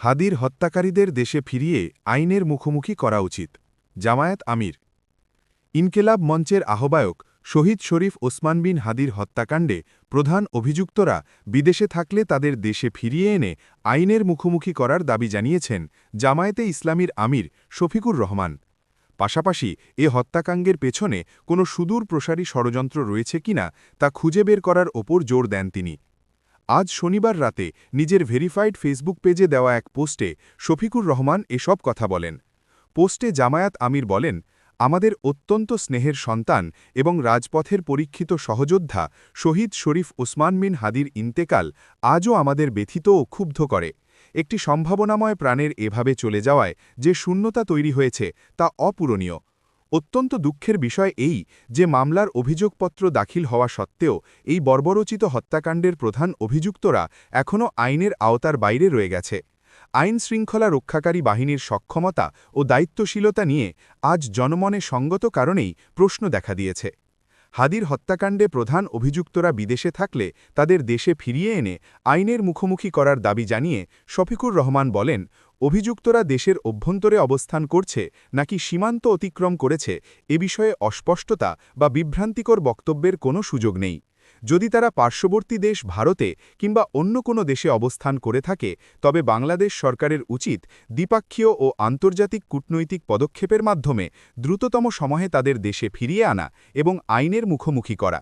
হাদির হত্যাকারীদের দেশে ফিরিয়ে আইনের মুখোমুখি করা উচিত। জামায়াত আমির। ইনকেলাব মঞ্চের আহ্বায়ক শহীদ শরীফ ওসমান বিন হাদির হত্যাকাণ্ডে প্রধান অভিযুক্তরা বিদেশে থাকলে তাদের দেশে ফিরিয়ে এনে আইনের মুখোমুখি করার দাবি জানিয়েছেন জামায়াতে ইসলামীর আমির শফিকুর রহমান। পাশাপাশি এ হত্যাকাণ্ডের পেছনে কোনো সুদূর প্রসারী ষড়যন্ত্র রয়েছে কিনা তা খুঁজে বের করার ওপর জোর দেন তিনি। আজ শনিবার রাতে নিজের ভেরিফাইড ফেসবুক পেজে দেওয়া এক পোস্টে শফিকুর রহমান এসব কথা বলেন। পোস্টে জামায়াত আমির বলেন, আমাদের অত্যন্ত স্নেহের সন্তান এবং রাজপথের পরীক্ষিত সহযোদ্ধা শহীদ শরীফ ওসমান বিন হাদির ইন্তেকাল আজও আমাদের ব্যথিত ও ক্ষুব্ধ করে। একটি সম্ভাবনাময় প্রাণের এভাবে চলে যাওয়ায় যে শূন্যতা তৈরি হয়েছে তা অপূরণীয়। অত্যন্ত দুঃখের বিষয় এই যে মামলার অভিযোগপত্র দাখিল হওয়া সত্ত্বেও এই বর্বরচিত হত্যাকাণ্ডের প্রধান অভিযুক্তরা এখনও আইনের আওতার বাইরে রয়ে গেছে। আইন শৃঙ্খলা রক্ষাকারী বাহিনীর সক্ষমতা ও দায়িত্বশীলতা নিয়ে আজ জনমনে সঙ্গত কারণেই প্রশ্ন দেখা দিয়েছে। হাদির হত্যাকাণ্ডে প্রধান অভিযুক্তরা বিদেশে থাকলে তাদের দেশে ফিরিয়ে এনে আইনের মুখোমুখি করার দাবি জানিয়ে শফিকুর রহমান বলেন অভিযুক্তরা দেশের অভ্যন্তরে অবস্থান করছে নাকি সীমান্ত অতিক্রম করেছে এ বিষয়ে অস্পষ্টতা বা বিভ্রান্তিকর বক্তব্যের কোনো সুযোগ নেই। যদি তারা পার্শ্ববর্তী দেশ ভারতে কিংবা অন্য কোনো দেশে অবস্থান করে থাকে, তবে বাংলাদেশ সরকারের উচিত দ্বিপাক্ষীয় ও আন্তর্জাতিক কূটনৈতিক পদক্ষেপের মাধ্যমে দ্রুততম সময়ে তাদের দেশে ফিরিয়ে আনা এবং আইনের মুখোমুখি করা।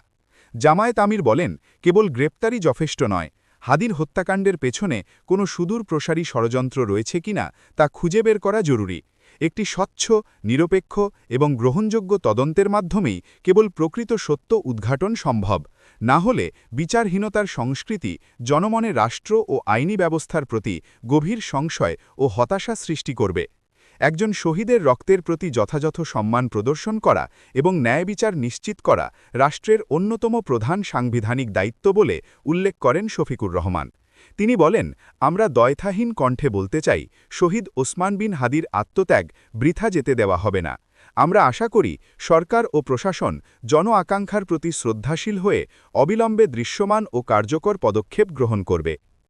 জামায়াত আমির বলেন, কেবল গ্রেপ্তারই যথেষ্ট নয় হাদির হত্যাকাণ্ডের পেছনে কোনো সুদূর প্রসারী ষড়যন্ত্র রয়েছে কিনা তা খুঁজে বের করা জরুরি। একটি স্বচ্ছ, নিরপেক্ষ এবং গ্রহণযোগ্য তদন্তের মাধ্যমেই কেবল প্রকৃত সত্য উদ্ঘাটন সম্ভব। না হলে বিচারহীনতার সংস্কৃতি, জনমনে রাষ্ট্র ও আইনি ব্যবস্থার প্রতি গভীর সংশয় ও হতাশা সৃষ্টি করবে। একজন শহীদের রক্তের প্রতি যথাযথ সম্মান প্রদর্শন করা এবং ন্যায় বিচার নিশ্চিত করা রাষ্ট্রের অন্যতম প্রধান সাংবিধানিক দায়িত্ব বলে উল্লেখ করেন শফিকুর রহমান। তিনি বলেন, আমরা দয়থাহীন কণ্ঠে বলতে চাই, শহীদ ওসমান বিন হাদির আত্মত্যাগ বৃথা যেতে দেওয়া হবে না। আমরা আশা করি, সরকার ও প্রশাসন জন আকাঙ্ক্ষার প্রতি শ্রদ্ধাশীল হয়ে অবিলম্বে দৃশ্যমান ও কার্যকর পদক্ষেপ গ্রহণ করবে।